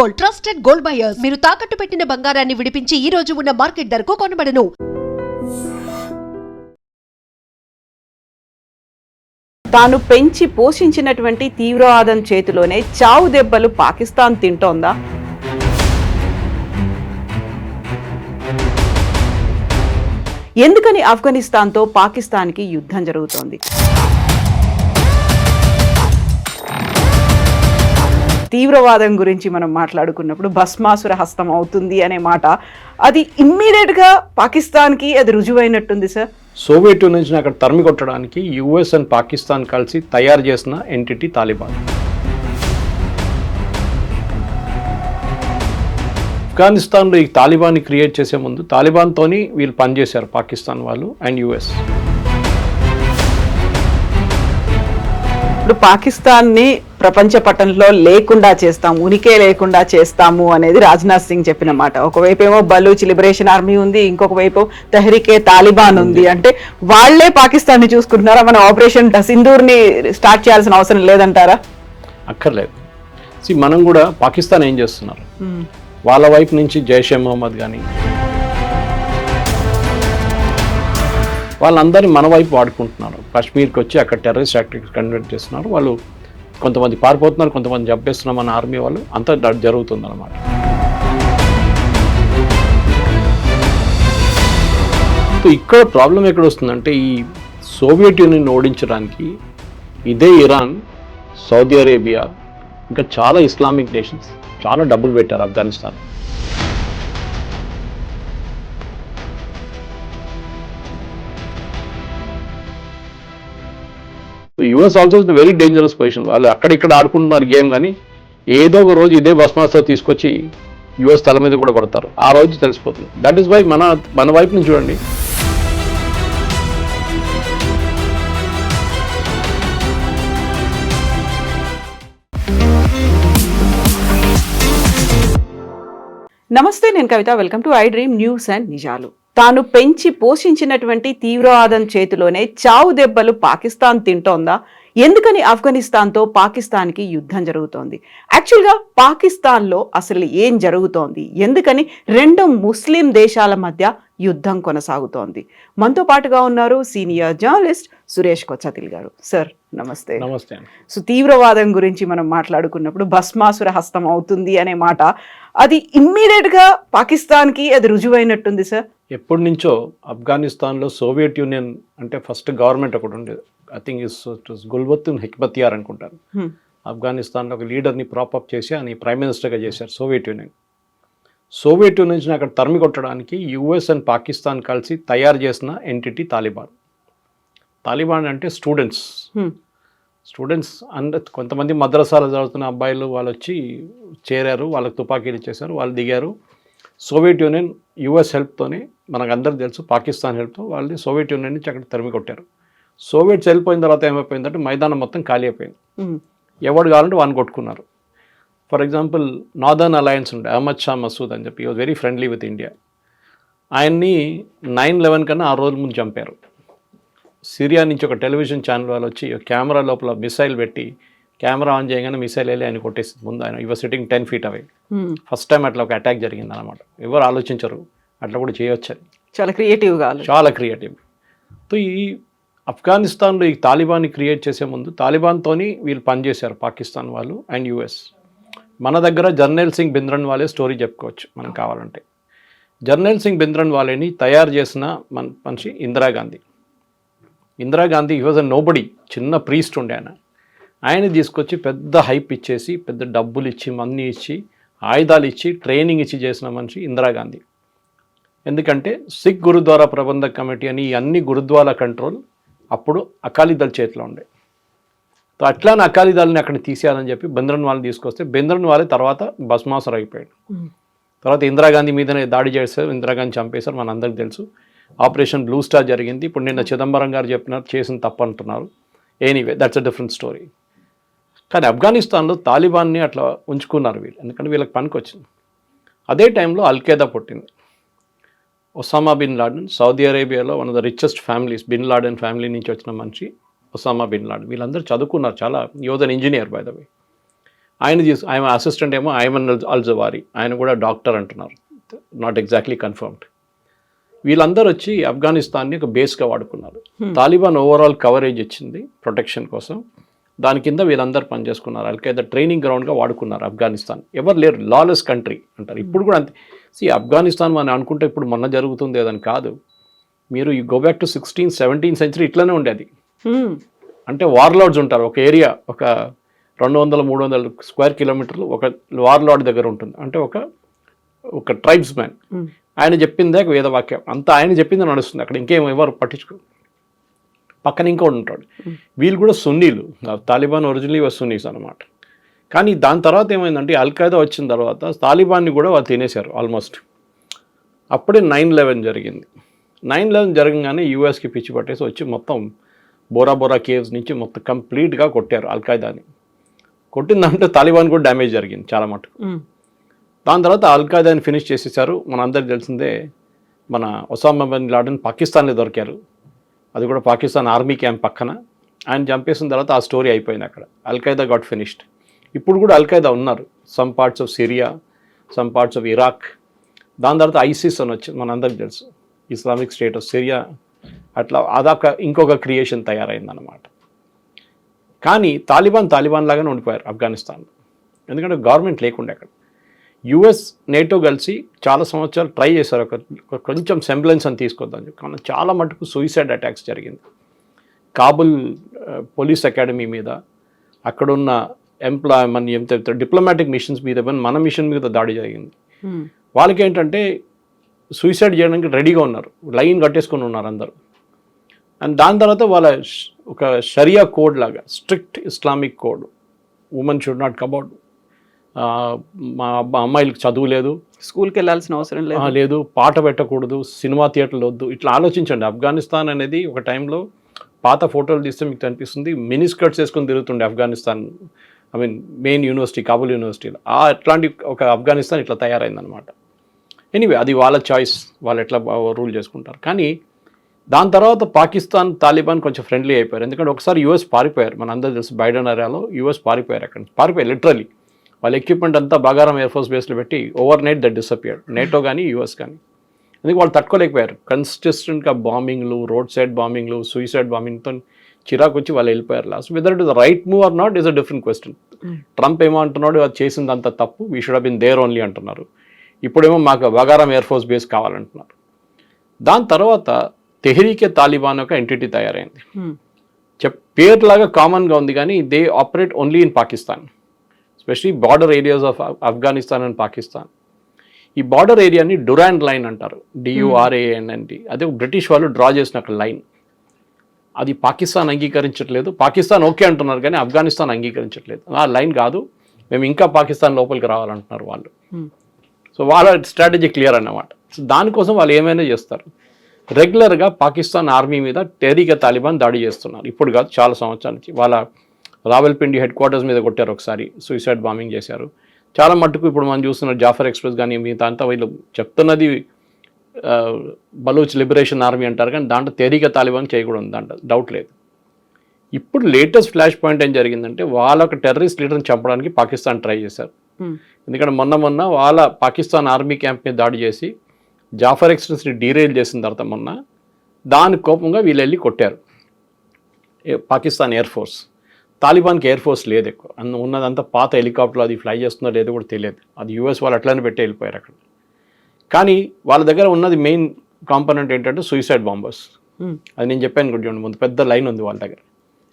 Gold trusted gold buyers. మీరు తాకట్టు పెట్టిన బంగారాన్ని విడిపించి ఈ రోజు ఉన్న మార్కెట్ ధరకు కొనబడను. తాను పెంచి పోషించినటువంటి తీవ్రవాదం చేతిలోనే చావు దెబ్బలు పాకిస్తాన్ తింటోందా? ఎందుకని ఆఫ్ఘనిస్తాన్తో పాకిస్తాన్కి యుద్ధం జరుగుతోంది? తీవ్రవాదం గురించి మనం మాట్లాడుకున్నప్పుడు భస్మాసుర హస్తం అవుతుంది అనే మాట. అది ఇమ్మీడియట్గా పాకిస్తాన్కి అది రుజువైనట్టుంది సార్? సోవియట్ యూనియన్ నుంచి అక్కడ తరిమి కొట్టడానికి యుఎస్ అండ్ పాకిస్తాన్ కలిసి తయారు చేసిన ఎంటిటీ తాలిబాన్. ఆఫ్ఘనిస్తాన్లో ఈ తాలిబాన్ని క్రియేట్ చేసే ముందు తాలిబాన్తోని వీళ్ళు పనిచేశారు పాకిస్తాన్ వాళ్ళు అండ్ యుఎస్. ఇప్పుడు పాకిస్తాన్ని ప్రపంచ పటంలో లేకుండా చేస్తాం ఉనికే లేకుండా చేస్తాము అనేది రాజ్నాథ్ సింగ్ చెప్పిన మాట. ఒకవైపు ఏమో బలూచ్ లిబరేషన్ ఆర్మీ ఉంది ఇంకొక వైపు తెహరికే తాలిబాన్ ఉంది. అంటే వాళ్ళే పాకిస్తాన్ని చూసుకుంటున్నారా? మన ఆపరేషన్ సింధూర్ని స్టార్ట్ చేయాల్సిన అవసరం లేదంటారా? అక్కర్లేదు. మనం కూడా పాకిస్తాన్ ఏం చేస్తున్నారు? వాళ్ళ వైపు నుంచి జైషే మొహమ్మద్ కానీ వాళ్ళందరినీ మన వైపు వాడుకుంటున్నారు. కాశ్మీర్కి వచ్చి అక్కడ టెర్రరిస్ట్ యాక్టివిటీస్ కండక్ట్ చేస్తున్నారు. వాళ్ళు కొంతమంది పారిపోతున్నారు కొంతమంది చంపేస్తున్నాం మన ఆర్మీ వాళ్ళు. అంతా జరుగుతుంది అనమాట ఇక్కడ ప్రాబ్లం ఎక్కడ వస్తుందంటే ఈ సోవియట్ యూనియన్ ఓడించడానికి ఇదే ఇరాన్ సౌదీ అరేబియా ఇంకా చాలా ఇస్లామిక్ నేషన్స్ చాలా డబ్బులు పెట్టారు Afghanistan. US also is very dangerous position వాళ్ళు అక్కడిక్కడ ఆడుకుంటున్నారు గేమ్ కానీ ఏదో ఒక రోజు ఇదే బస్మాస్తో తీసుకొచ్చి యుఎస్ తల మీద కూడా పడతారు ఆ రోజు తెలిసిపోతుంది. దట్ ఈస్ వై మన మన వైపు నుంచి చూడండి. నమస్తే నేను Kavitha. Welcome to I dream news and నిజాలు తాను పెంచి పోషించినటువంటి తీవ్రవాదం చేతిలోనే చావు దెబ్బలు పాకిస్తాన్ తింటోందా? ఎందుకని ఆఫ్ఘనిస్తాన్తో పాకిస్తాన్కి యుద్ధం జరుగుతోంది? యాక్చువల్గా పాకిస్తాన్లో అసలు ఏం జరుగుతోంది? ఎందుకని రెండు ముస్లిం దేశాల మధ్య యుద్ధం కొనసాగుతోంది? మనతో పాటుగా ఉన్నారు సీనియర్ జర్నలిస్ట్ సురేష్ కొచ్చతిల్ గారు. సార్ నమస్తే. నమస్తే సో తీవ్రవాదం గురించి మనం మాట్లాడుకున్నప్పుడు భస్మాసుర హస్తం అవుతుంది అనే మాట. అది ఇమ్మీడియట్గా పాకిస్తాన్కి అది రుజువైనట్టుంది సార్? ఎప్పటి నుంచో ఆఫ్ఘనిస్తాన్లో సోవియట్ యూనియన్ అంటే ఫస్ట్ గవర్నమెంట్ ఒకటి ఉండేది. I think is Gulbuddin Hekmatyar అనుకుంటారు. ఆఫ్ఘనిస్తాన్లో ఒక లీడర్ని ప్రాపప్ చేసి ఆయన ప్రైమ్ మినిస్టర్గా చేశారు సోవియట్ యూనియన్ సోవియట్ యూనియన్ నుంచి అక్కడ తరిమి కొట్టడానికి యుఎస్ అండ్ పాకిస్తాన్ కలిసి తయారు చేసిన ఎంటిటీ తాలిబాన్ తాలిబాన్ అంటే స్టూడెంట్స్. స్టూడెంట్స్ అండ్ కొంతమంది మద్రసాలు చదువుతున్న అబ్బాయిలు వాళ్ళు వచ్చి చేరారు వాళ్ళకి తుపాకీలు ఇచ్చేసారు వాళ్ళు దిగారు. సోవియట్ యూనియన్ యుఎస్ హెల్ప్తోనే మనకు అందరికి తెలుసు పాకిస్తాన్ హెల్ప్తో వాళ్ళని సోవియట్ యూనియన్ నుంచి అక్కడ తరిమి కొట్టారు. సోవియట్స్ వెళ్ళిపోయిన తర్వాత ఏమైపోయిందంటే మైదానం మొత్తం ఖాళీ అయిపోయింది. ఎవడు కావాలంటే వాడిని కొట్టుకున్నారు. ఫర్ ఎగ్జాంపుల్ నార్దర్న్ అలయన్స్ ఉండే అహ్మద్ షా మసూద్ అని చెప్పి was very friendly with India ఆయన్ని నైన్ లెవెన్ కన్నా ఆ రోజుల ముందు చంపారు. సిరియా నుంచి ఒక టెలివిజన్ ఛానల్ వాళ్ళు వచ్చి కెమెరా లోపల మిసైల్ పెట్టి కెమెరా ఆన్ చేయగానే మిసైల్ వెళ్ళి ఆయన కొట్టేసింది. ముందు ఆయన ఇవర్ sitting ten feet away. First time అట్లా ఒక అటాక్ జరిగింది అనమాట ఎవరు ఆలోచించరు అట్లా కూడా చేయొచ్చని. చాలా క్రియేటివ్గా. చాలా క్రియేటివ్ సో ఈ ఆఫ్ఘనిస్తాన్లో ఈ తాలిబాన్ని క్రియేట్ చేసే ముందు తాలిబాన్తోని వీళ్ళు పనిచేశారు పాకిస్తాన్ వాళ్ళు అండ్ యుఎస్. మన దగ్గర జర్నల్ సింగ్ బింద్రన్ వాళ్ళే స్టోరీ చెప్పుకోవచ్చు మనం కావాలంటే. జర్నల్ సింగ్ బింద్రన్ వాళ్ళని తయారు చేసిన మన మనిషి ఇందిరాగాంధీ ఇందిరాగాంధీ ఈ వాజ్ అ నోబడి చిన్న ప్రీస్ట్ ఉండే ఆయన. ఆయన తీసుకొచ్చి పెద్ద హైప్ ఇచ్చేసి పెద్ద డబ్బులు ఇచ్చి మనీ ఇచ్చి ఆయుధాలు ఇచ్చి ట్రైనింగ్ ఇచ్చి చేసిన మనిషి ఇందిరాగాంధీ ఎందుకంటే సిక్ గురుద్వారా ప్రబంధ కమిటీ అని ఈ అన్ని గురుద్వారా కంట్రోల్ అప్పుడు అకాలీదళ్ చేతిలో ఉండే. సో అట్లానే అకాలీదళని అక్కడ తీసేయాలని చెప్పి బెంద్రన్ వాళ్ళని తీసుకొస్తే బెంద్రన్ వాళ్ళే తర్వాత భస్మాసురు అయిపోయాడు. తర్వాత ఇందిరాగాంధీ మీదనే దాడి చేశారు ఇందిరాగాంధీ చంపేశారు మన అందరికి తెలుసు. ఆపరేషన్ బ్లూ స్టార్ జరిగింది. ఇప్పుడు నిన్న చిదంబరం గారు చెప్పినారు చేసిన తప్పు అంటున్నారు. Anyway that's a different story కానీ ఆఫ్ఘనిస్తాన్లో తాలిబాన్ని అట్లా ఉంచుకున్నారు వీళ్ళు. ఎందుకంటే వీళ్ళకి పనికి వచ్చింది అదే టైంలో అల్ఖేదా పుట్టింది. ఒసామా బిన్ లాడెన్ సౌదీ అరేబియాలో one of the richest families bin Laden family నుంచి వచ్చిన మనిషి ఒసామా బిన్ లాడెన్. వీళ్ళందరూ చదువుకున్నారు చాలా యోధన్ ఇంజనీర్ బై ద వే ఆయన తీసు ఆయన అసిస్టెంట్ ఏమో ఐమన్ అల్జవారి. ఆయన కూడా డాక్టర్ అంటున్నారు. నాట్ ఎగ్జాక్ట్లీ కన్ఫర్మ్డ్ వీళ్ళందరూ వచ్చి ఆఫ్ఘనిస్తాన్ని ఒక బేస్గా వాడుకున్నారు. తాలిబాన్ ఓవరాల్ కవరేజ్ ఇచ్చింది ప్రొటెక్షన్ కోసం. దాని కింద వీళ్ళందరూ పనిచేసుకున్నారు. అల్ఖైదా ట్రైనింగ్ గ్రౌండ్గా వాడుకున్నారు ఆఫ్ఘనిస్తాన్. ఎవరు లేరు లాలెస్ కంట్రీ అంటారు. ఇప్పుడు కూడా అంతే. సి ఆఫ్ఘనిస్తాన్ మనం అనుకుంటే ఇప్పుడు మొన్న జరుగుతుంది అదని కాదు. మీరు you go back to sixteen seventeen century ఇట్లనే ఉండేది. అంటే వార్లార్డ్స్ ఉంటారు ఒక ఏరియా ఒక రెండు వందల మూడు వందల స్క్వేర్ కిలోమీటర్లు ఒక వార్లార్డ్ దగ్గర ఉంటుంది. అంటే ఒక ఒక ట్రైబ్స్ మ్యాన్. ఆయన చెప్పిందే వేదవాక్యం. అంతా ఆయన చెప్పింది నడుస్తుంది. అక్కడ ఇంకేం ఎవరు పట్టించుకో పక్కన ఇంకోటి ఉంటాడు. వీళ్ళు కూడా సున్నీలు. తాలిబాన్ ఒరిజినలీ సున్నీస్ అనమాట కానీ దాని తర్వాత ఏమైందంటే అల్ఖైదా వచ్చిన తర్వాత తాలిబాన్ని కూడా వాళ్ళు తినేశారు ఆల్మోస్ట్. అప్పుడే నైన్ లెవెన్ జరిగింది. నైన్ లెవెన్ జరగగానే యూఎస్కి పిచ్చి పట్టేసి వచ్చి మొత్తం బోరా బోరా కేవ్స్ నుంచి మొత్తం కంప్లీట్గా కొట్టారు అల్ఖైదాని కొట్టిన దాంట్లో తాలిబాన్ కూడా డ్యామేజ్ జరిగింది చాలా మటుకు. దాని తర్వాత అల్ఖైదాని ఫినిష్ చేసేసారు. మనందరికి తెలిసిందే మన ఒసామా బిన్ లాడెన్ పాకిస్తాన్లో దొరికారు. అది కూడా పాకిస్తాన్ ఆర్మీ క్యాంప్ పక్కన. ఆయన చంపేసిన తర్వాత ఆ స్టోరీ అయిపోయింది అక్కడ. Al Qaeda got finished. ఇప్పుడు కూడా అల్ఖైదా ఉన్నారు. Some parts of Syria some parts of Iraq దాని తర్వాత ఐసిస్ అని వచ్చింది మనందరికి తెలుసు. ఇస్లామిక్ స్టేట్ ఆఫ్ సిరియా అట్లా అదొక ఇంకొక క్రియేషన్ తయారైందన్నమాట. కానీ తాలిబాన్ తాలిబాన్ లాగానే ఉండిపోయారు ఆఫ్ఘనిస్తాన్ ఎందుకంటే గవర్నమెంట్ లేకుండా అక్కడ. యుఎస్ నేటో కలిసి చాలా సంవత్సరాలు ట్రై చేశారు. ఒక కొంచెం సెంబ్లెన్స్ అని తీసుకొద్దాం కానీ చాలా మటుకు సూయిసైడ్ అటాక్స్ జరిగింది. కాబుల్ పోలీస్ అకాడమీ మీద అక్కడున్న ఎంప్లాయ్ మన ఎంత డిప్లొమాటిక్ మిషన్స్ మీద మన మిషన్ మీద దాడి జరిగింది. హ్మ్. వాళ్ళకి ఏంటంటే సూసైడ్ చేయడానికి రెడీగా ఉన్నారు. లైన్ కట్టేసుకొని ఉన్నారు అందరూ. అండ్ దాని తర్వాత వాళ్ళ ఒక షరియా కోడ్ లాగా strict Islamic code. Women should not కబౌట్ మా అబ్బా- అమ్మాయిలకు చదువు లేదు. స్కూల్కి వెళ్ళాల్సిన అవసరం లేదు. లేదు. పాట పెట్టకూడదు సినిమా థియేటర్లు వద్దు. ఇట్లా ఆలోచించండి. ఆఫ్ఘనిస్తాన్ అనేది ఒక టైంలో పాత ఫోటోలు తీస్తే మీకు కనిపిస్తుంది మినీ స్కర్ట్స్ వేసుకొని తిరుగుతుండే Afghanistan I mean main university Kabul యూనివర్సిటీలో ఆ అట్లాంటి ఒక ఆఫ్ఘనిస్తాన్ ఇట్లా తయారైందనమాట ఎనీవే అది వాళ్ళ చాయిస్ వాళ్ళు ఎట్లా రూల్ చేసుకుంటారు. కానీ దాని తర్వాత పాకిస్తాన్ తాలిబాన్ కొంచెం ఫ్రెండ్లీ అయిపోయారు. ఎందుకంటే ఒకసారి యూఎస్ పారిపోయారు. మన అందరూ తెలుసు బైడెన్ ఏరియాలో యూఎస్ పారిపోయారు అక్కడ. పారిపోయారు లిటరలీ వాళ్ళ ఎక్విప్మెంట్ అంతా బగారం ఎయిర్ ఫోర్స్ బేస్లో పెట్టి over night that disappeared NATO కానీ యూఎస్ కానీ ఎందుకంటే వాళ్ళు తట్టుకోలేకపోయారు. కన్సిస్టెంట్గా బాంబింగ్లు రోడ్ సైడ్ బాంబింగ్లు సూయిసైడ్ బాంబింగ్తో చిరాకు వచ్చి వాళ్ళు వెళ్ళిపోయారు last whether it is right move or not is a different question Trump ఏమో అంటున్నాడు అది చేసిందంత తప్పు. We should been there only అంటున్నారు. ఇప్పుడేమో మాకు బగారం ఎయిర్ ఫోర్స్ బేస్ కావాలంటున్నారు. దాని తర్వాత తెహరీకే తాలిబాన్ ఒక ఎంటిటీ తయారైంది. హ్మ్. చెప్ పేర్లాగా కామన్గా ఉంది కానీ they operate only in Pakistan especially border areas of Afghanistan and Pakistan ఈ బార్డర్ ఏరియాని డురాండ్ లైన్ అంటారు. డియుఆర్ఏఎన్ఎన్టి అదే బ్రిటిష్ వాళ్ళు డ్రా చేసిన ఒక లైన్ అది పాకిస్తాన్ అంగీకరించట్లేదు. పాకిస్తాన్ ఓకే అంటున్నారు కానీ ఆఫ్ఘనిస్తాన్ అంగీకరించట్లేదు. ఆ లైన్ కాదు. మేము ఇంకా పాకిస్తాన్ లోపలికి రావాలంటున్నారు వాళ్ళు. సో వాళ్ళ స్ట్రాటజీ క్లియర్ అన్నమాట. సో దానికోసం వాళ్ళు ఏమైనా చేస్తారు. రెగ్యులర్గా పాకిస్తాన్ ఆర్మీ మీద టెరీగా తాలిబాన్ దాడి చేస్తున్నారు. ఇప్పుడు కాదు చాలా సంవత్సరాల నుంచి. వాళ్ళ రావల్పిండి హెడ్ క్వార్టర్స్ మీద కొట్టారు ఒకసారి. సూసైడ్ బాంబింగ్ చేశారు. చాలా మట్టుకు ఇప్పుడు మనం చూస్తున్న జాఫర్ ఎక్స్ప్రెస్ కానీ మిగతా అంతా వీళ్ళు చెప్తున్నది బలూచ్ లిబరేషన్ ఆర్మీ అంటారు కానీ దాంట్లో తేరిక తాలిబాన్ చేయకూడదు దాంట్లో డౌట్ లేదు. ఇప్పుడు లేటెస్ట్ ఫ్లాష్ పాయింట్ ఏం జరిగిందంటే వాళ్ళ ఒక టెర్రరిస్ట్ లీడర్ని చంపడానికి పాకిస్తాన్ ట్రై చేశారు. హ్మ్. ఎందుకంటే మొన్న మొన్న వాళ్ళ పాకిస్తాన్ ఆర్మీ క్యాంప్ మీద దాడి చేసి జాఫర్ ఎక్స్ప్రెస్ని డీరైల్ చేసిన తర్వాత మొన్న దాని కోపంగా వీళ్ళు వెళ్ళి కొట్టారు పాకిస్తాన్ ఎయిర్ ఫోర్స్ తాలిబాన్కి ఎయిర్ ఫోర్స్ లేదు ఎక్కువ. ఉన్నదంతా పాత హెలికాప్టర్ అది ఫ్లై చేస్తుందో లేదో కూడా తెలియదు. అది యూఎస్ వాళ్ళు అట్లనే పెట్టి వెళ్ళిపోయారు అక్కడ. కానీ వాళ్ళ దగ్గర ఉన్నది మెయిన్ కాంపోనెంట్ ఏంటంటే సూసైడ్ బాంబర్స్ హ్మ్. అది నేను చెప్పాను కూడా చూడండి ముందు పెద్ద లైన్ ఉంది వాళ్ళ దగ్గర.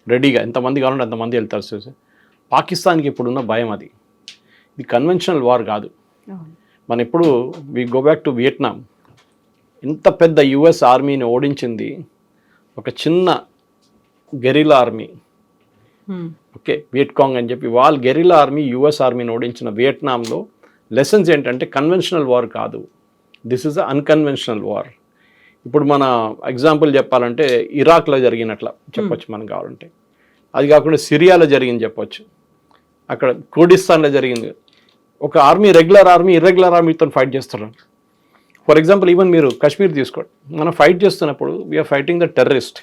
రెడీగా ఎంతమంది కావాలంటే అంతమంది వెళ్తారు సూసైడ్ పాకిస్తాన్కి ఇప్పుడున్న భయం అది. ఇది కన్వెన్షనల్ వార్ కాదు. మన ఇప్పుడు we go back to Vietnam ఇంత పెద్ద యుఎస్ ఆర్మీని ఓడించింది ఒక చిన్న guerrilla army hmm. Okay Vietcong అని చెప్పి వాళ్ళ గెరిలా ఆర్మీ యుఎస్ ఆర్మీని ఓడించిన వియట్నాంలో లెసన్స్ ఏంటంటే కన్వెన్షనల్ వార్ కాదు. This is a unconventional war. ఇప్పుడు మన ఎగ్జాంపుల్ చెప్పాలంటే ఇరాక్లో జరిగినట్ల చెప్పొచ్చు మనం కావాలంటే. అది కాకుండా సిరియాలో జరిగింది చెప్పొచ్చు. అక్కడ కుర్డిస్తాన్లో జరిగింది. ఒక ఆర్మీ రెగ్యులర్ ఆర్మీ ఇర్రెగ్యులర్ ఆర్మీతో ఫైట్ చేస్తారు. ఫర్ ఎగ్జాంపుల్ ఈవెన్ మీరు కాశ్మీర్ తీసుకోండి. మనం ఫైట్ చేస్తున్నప్పుడు వీఆర్ ఫైటింగ్ ద టెర్రరిస్ట్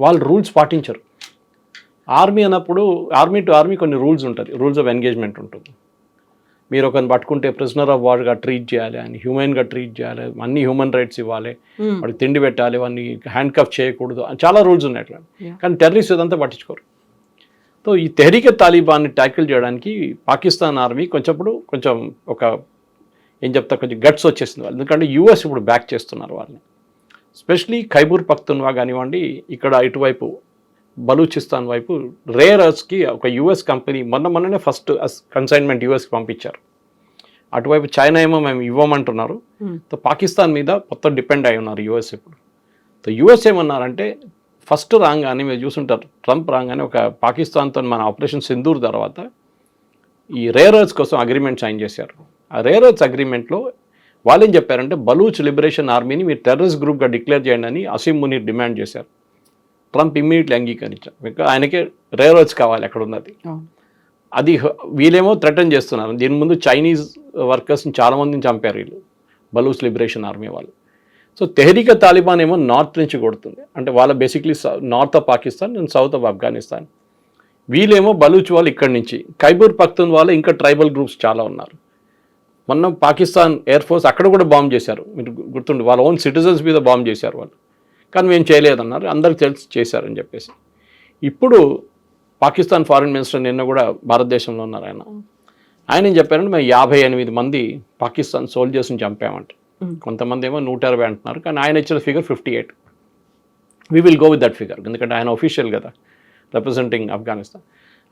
వాళ్ళు రూల్స్ పాటించరు. ఆర్మీ అన్నప్పుడు ఆర్మీ టు ఆర్మీ కొన్ని రూల్స్ ఉంటుంది. రూల్స్ ఆఫ్ ఎంగేజ్మెంట్ ఉంటుంది. మీరు ఒకరిని పట్టుకుంటే ప్రిజనర్ ఆఫ్ వార్గా ట్రీట్ చేయాలి అని హ్యూమన్గా ట్రీట్ చేయాలి అన్ని హ్యూమన్ రైట్స్ ఇవ్వాలి Hmm. వాడికి తిండి పెట్టాలి వాడిని హ్యాండ్ కఫ్ చేయకూడదు అని చాలా రూల్స్ ఉన్నాయి అట్లా. కానీ టెర్రరిస్ట్ ఇదంతా పట్టించుకోరు సో ఈ తెహరీక తాలిబాన్ని ట్యాకిల్ చేయడానికి పాకిస్తాన్ ఆర్మీ కొంచెంప్పుడు కొంచెం ఒక ఏం చెప్తా కొంచెం గట్స్ వచ్చేసింది వాళ్ళు ఎందుకంటే యూఎస్ ఇప్పుడు బ్యాక్ చేస్తున్నారు వాళ్ళని స్పెషలీ ఖైబూర్ పఖ్తున్వా కానివ్వండి ఇక్కడ ఇటువైపు బలూచిస్తాన్ వైపు రేర్ అర్స్కి ఒక యుఎస్ కంపెనీ మొన్న మొన్ననే ఫస్ట్ కన్సైన్మెంట్ యూఎస్కి పంపించారు. అటువైపు చైనా ఏమో మేము ఇవ్వమంటున్నారు. సో పాకిస్తాన్ మీద మొత్తం డిపెండ్ అయి ఉన్నారు యూఎస్ ఇప్పుడు. సో యూఎస్ ఏమన్నారంటే ఫస్ట్ రాగానే మీరు చూసుంటారు ట్రంప్ రాగానే ఒక పాకిస్తాన్తో మన ఆపరేషన్ సింధూర్ తర్వాత ఈ రేర్ ఎర్త్స్ కోసం అగ్రిమెంట్ సైన్ చేశారు. ఆ రేర్ ఎర్త్స్ అగ్రిమెంట్లో వాళ్ళు ఏం చెప్పారంటే బలూచ్ లిబరేషన్ ఆర్మీని మీరు టెర్రరిస్ట్ గ్రూప్గా డిక్లేర్ చేయండి అని అసీం మునీర్ డిమాండ్ చేశారు. ట్రంప్ ఇమ్మీడియట్లీ అంగీకరించారు. ఇంకా ఆయనకే రేర్ ఎర్త్స్ కావాలి అక్కడ ఉన్నది. అది వీళ్ళేమో థ్రెటన్ చేస్తున్నారు. దీని ముందు చైనీస్ వర్కర్స్ని చాలా మందిని చంపారు వీళ్ళు. బలూస్ లిబరేషన్ ఆర్మీ వాళ్ళు. సో తెహరీక తాలిబాన్ ఏమో నార్త్ నుంచి కొడుతుంది. అంటే వాళ్ళ basically north of Pakistan and south of Afghanistan వీళ్ళేమో బలూచ్ వాళ్ళు ఇక్కడి నుంచి. ఖైబూర్ పఖ్తూన్ వాళ్ళు ఇంకా ట్రైబల్ గ్రూప్స్ చాలా ఉన్నారు. మొన్న పాకిస్తాన్ ఎయిర్ ఫోర్స్ అక్కడ కూడా బాంబ్ చేశారు. మీరు గుర్తుండి వాళ్ళ ఓన్ సిటిజన్స్ మీద బాంబ్ చేశారు వాళ్ళు. కానీ మేము చేయలేదన్నారు. అందరికి తెలిసి చేశారని చెప్పేసి. ఇప్పుడు పాకిస్తాన్ ఫారిన్ మినిస్టర్ నిన్న కూడా భారతదేశంలో ఉన్నారు ఆయన. ఆయన ఏం చెప్పారంటే మేము యాభై ఎనిమిది మంది పాకిస్తాన్ సోల్జర్స్ని చంపామంట. కొంతమంది ఏమో నూట అరవై అంటున్నారు కానీ ఆయన ఇచ్చిన figure fifty eight we will go with that figure ఎందుకంటే ఆయన ఒఫీషియల్ కదా రిప్రజెంటింగ్ ఆఫ్ఘనిస్తాన్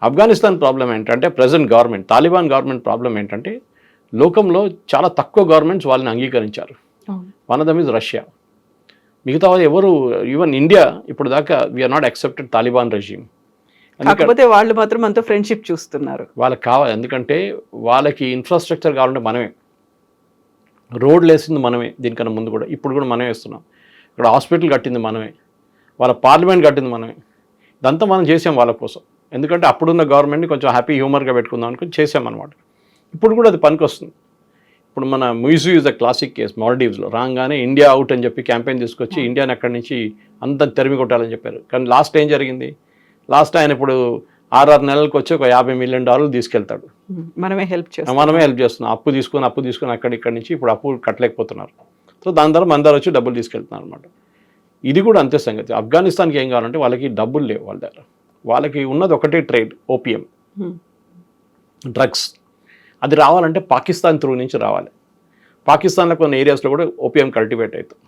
ఆఫ్ఘనిస్తాన్ ప్రాబ్లం ఏంటంటే present government Taliban government problem ఏంటంటే లోకంలో చాలా తక్కువ గవర్నమెంట్స్ వాళ్ళని అంగీకరించారు. One of them is Russia మిగతా ఎవరు ఈవెన్ ఇండియా ఇప్పుడు దాకా we're not accepted Taliban regime కాకపోతే వాళ్ళు మాత్రం మనతో ఫ్రెండ్షిప్ చూస్తున్నారు. వాళ్ళకి కావాలి. ఎందుకంటే వాళ్ళకి ఇన్ఫ్రాస్ట్రక్చర్ కావాలంటే మనమే. రోడ్లు వేసింది మనమే దీనికన్నా ముందు కూడా. ఇప్పుడు కూడా మనమే వేస్తున్నాం. ఇక్కడ హాస్పిటల్ కట్టింది మనమే. వాళ్ళ పార్లమెంట్ కట్టింది మనమే. ఇదంతా మనం చేసాం వాళ్ళ కోసం. ఎందుకంటే అప్పుడున్న గవర్నమెంట్ని కొంచెం హ్యాపీ హ్యూమర్గా పెట్టుకుందాం అనుకుని చేసాం అనమాట ఇప్పుడు కూడా అది పనికి వస్తుంది ఇప్పుడు మన Muizzu is the classic case మాల్డీవ్స్లో రాగానే ఇండియా అవుట్ అని చెప్పి క్యాంపెయిన్ తీసుకొచ్చి ఇండియాని అక్కడి నుంచి అంత తెరిమి కొట్టాలని చెప్పారు. కానీ లాస్ట్ ఏం జరిగింది? లాస్ట్ ఆయన ఇప్పుడు ఆరారు నెలలకు వచ్చి ఒక యాభై మిలియన్ డాలర్లు తీసుకెళ్తాడు. మనమే హెల్ప్ చేస్తాం మనమే హెల్ప్ చేస్తున్నాం. అప్పు తీసుకొని అప్పు తీసుకొని అక్కడి ఇక్కడి నుంచి ఇప్పుడు అప్పు కట్టలేకపోతున్నారు. సో దాని ద్వారా మన దగ్గర వచ్చి డబ్బులు తీసుకెళ్తున్నారు అనమాట ఇది కూడా అంతే సంగతి. ఆఫ్ఘనిస్తాన్కి ఏం కావాలంటే వాళ్ళకి డబ్బులు లేవు వాళ్ళ దగ్గర. వాళ్ళకి ఉన్నది ఒకటే ట్రేడ్ ఓపియం Hmm. డ్రగ్స్ అది రావాలంటే పాకిస్తాన్ త్రూ నుంచి రావాలి. పాకిస్తాన్లో కొన్ని ఏరియాస్లో కూడా ఓపియం కల్టివేట్ అవుతుంది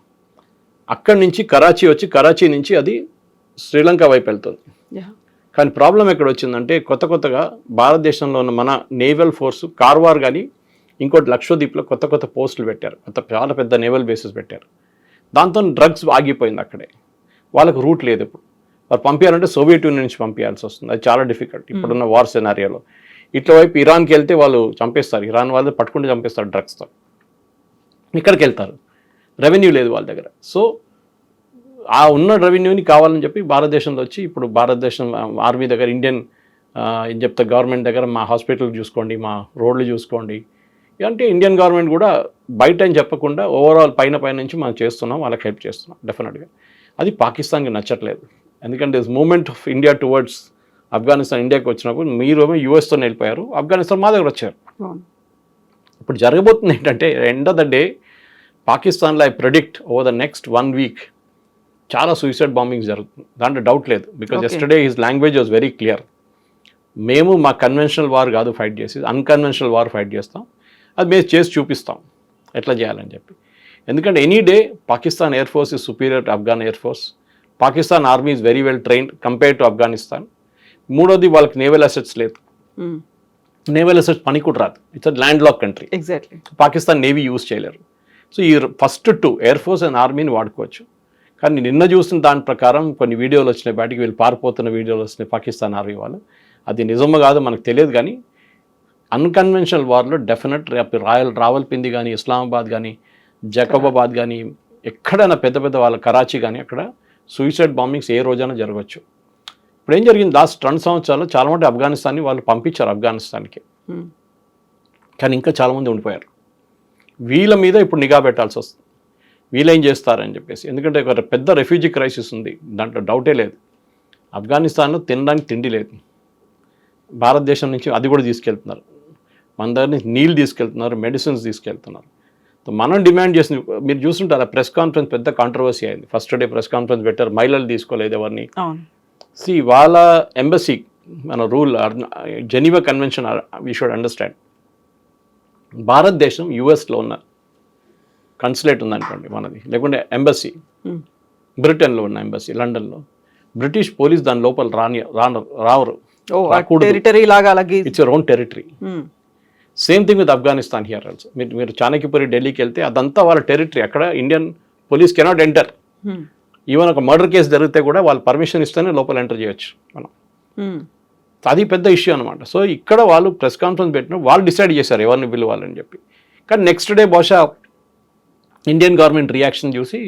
అక్కడి నుంచి కరాచీ వచ్చి కరాచీ నుంచి అది శ్రీలంక వైపు వెళ్తుంది. కానీ ప్రాబ్లం ఎక్కడ వచ్చిందంటే కొత్త కొత్తగా భారతదేశంలో ఉన్న మన నేవల్ ఫోర్స్ కార్వార్ కానీ ఇంకోటి లక్షద్వీప్లో కొత్త కొత్త పోస్టులు పెట్టారు. కొత్త చాలా పెద్ద నేవల్ బేసెస్ పెట్టారు. దాంతో డ్రగ్స్ ఆగిపోయింది అక్కడే. వాళ్ళకు రూట్ లేదు ఇప్పుడు. వారు పంపించాలంటే సోవియట్ యూనియన్ నుంచి పంపించాల్సి వస్తుంది. అది చాలా డిఫికల్ట్. ఇప్పుడున్న వార్ సెనారియోలో. ఇట్ల వైపు ఇరాన్కి వెళ్తే వాళ్ళు చంపేస్తారు. ఇరాన్ వాళ్ళు పట్టుకుంటే చంపేస్తారు డ్రగ్స్తో ఇక్కడికి వెళ్తారు. రెవెన్యూ లేదు వాళ్ళ దగ్గర. సో ఆ ఉన్న రెవెన్యూని కావాలని చెప్పి భారతదేశంలో వచ్చి ఇప్పుడు భారతదేశం ఆర్మీ దగ్గర ఇండియన్ ఏం చెప్తా గవర్నమెంట్ దగ్గర మా హాస్పిటల్ చూసుకోండి మా రోడ్లు చూసుకోండి. అంటే ఇండియన్ గవర్నమెంట్ కూడా బయట అని చెప్పకుండా ఓవరాల్ పైన పైన నుంచి మనం చేస్తున్నాం వాళ్ళకి హెల్ప్ చేస్తున్నాం డెఫినెట్గా. అది పాకిస్తాన్కి నచ్చట్లేదు. ఎందుకంటే movement of India towards Afghanistan ఇండియాకి వచ్చినప్పుడు మీరేమో యూఎస్తో వెళ్ళిపోయారు. ఆఫ్ఘనిస్తాన్ మా దగ్గర వచ్చారు. ఇప్పుడు జరగబోతుంది ఏంటంటే ఎండ్ ఆఫ్ ద డే పాకిస్తాన్లో I predict over the next one week చాలా సూసైడ్ బాంబింగ్స్ జరుగుతుంది. దాంట్లో డౌట్ లేదు. Because. Yesterday his language was very clear మేము మా కన్వెన్షనల్ వార్ కాదు ఫైట్ చేసి అన్కన్వెన్షనల్ వార్ ఫైట్ చేస్తాం. అది మేము చేసి చూపిస్తాం. ఎట్లా చేయాలని చెప్పి. ఎందుకంటే any day Pakistan air force is superior to Afghan air force Pakistan army is very well trained compare to Afghanistan మూడోది వాళ్ళకి నేవల్ అసెట్స్ లేదు. నేవల్ అసెట్స్ పని కూడా రాదు. It's land lock country exactly Pakistan navy use చేయలేరు. So ఈ first two air force and ఆర్మీని వాడుకోవచ్చు. కానీ నిన్న చూసిన దాని ప్రకారం కొన్ని వీడియోలు వచ్చినాయి. బయటికి వీళ్ళు పారిపోతున్న వీడియోలు వచ్చినాయి పాకిస్తాన్ ఆర్మీ వాళ్ళు. అది నిజమో కాదో మనకు తెలియదు కానీ అన్కన్వెన్షనల్ వార్లో డెఫినెట్ రేపు రాయల్ రావల్పింది కానీ ఇస్లామాబాద్ కానీ జకబాబాద్ కానీ ఎక్కడైనా పెద్ద పెద్ద వాళ్ళ కరాచీ కానీ అక్కడ సూసైడ్ బాంబింగ్స్ ఏ రోజైనా జరగవచ్చు. ఇప్పుడు ఏం జరిగింది? లాస్ట్ రెండు సంవత్సరాలు చాలా మంది ఆఫ్ఘనిస్తాన్ని వాళ్ళు పంపించారు ఆఫ్ఘనిస్తాన్కి. కానీ ఇంకా చాలామంది ఉండిపోయారు. వీళ్ళ మీద ఇప్పుడు నిఘా పెట్టాల్సి వస్తుంది. వీళ్ళు ఏం చేస్తారని చెప్పేసి. ఎందుకంటే ఒక పెద్ద రెఫ్యూజీ క్రైసిస్ ఉంది. దాంట్లో డౌటే లేదు. ఆఫ్ఘనిస్తాన్లో తినడానికి తిండి లేదు. భారతదేశం నుంచి అది కూడా తీసుకెళ్తున్నారు. మన దగ్గర నుంచి నీళ్ళు తీసుకెళ్తున్నారు మెడిసిన్స్ తీసుకెళ్తున్నారు. మనం డిమాండ్ చేసింది. మీరు చూస్తుంటారు? ప్రెస్ కాన్ఫరెన్స్ పెద్ద కాంట్రవర్సీ అయింది. ఫస్ట్ డే ప్రెస్ కాన్ఫరెన్స్ పెట్టారు. మహిళలు తీసుకోలేదు ఎవరిని. సి వాళ్ళ ఎంబసీ మన rule Geneva convention we should understand భారతదేశం యుఎస్లో ఉన్న కన్సులేట్ ఉందనుకోండి మనది. లేకుంటే ఎంబసీ Hmm. బ్రిటన్లో ఉన్న ఎంబసీ లండన్లో బ్రిటిష్ పోలీస్ దాని లోపల రాని రాను రావరు. It's own territory same thing with Afghanistan here also మీరు మీరు చాణక్యపురి ఢిల్లీకి వెళ్తే అదంతా వాళ్ళ టెరిటరీ అక్కడ Indian police cannot enter even ఒక మర్డర్ కేసు జరిగితే కూడా వాళ్ళు పర్మిషన్ ఇస్తేనే లోపల ఎంటర్ చేయొచ్చు మనం. ఉమ్, అది పెద్ద ఇష్యూ అనమాట సో ఇక్కడ వాళ్ళు ప్రెస్ కాన్ఫరెన్స్ పెట్టిన వాళ్ళు డిసైడ్ చేశారు ఎవరిని పిలవాలని చెప్పి. కానీ నెక్స్ట్ డే బహుశా ఇండియన్ గవర్నమెంట్ రియాక్షన్ చూసి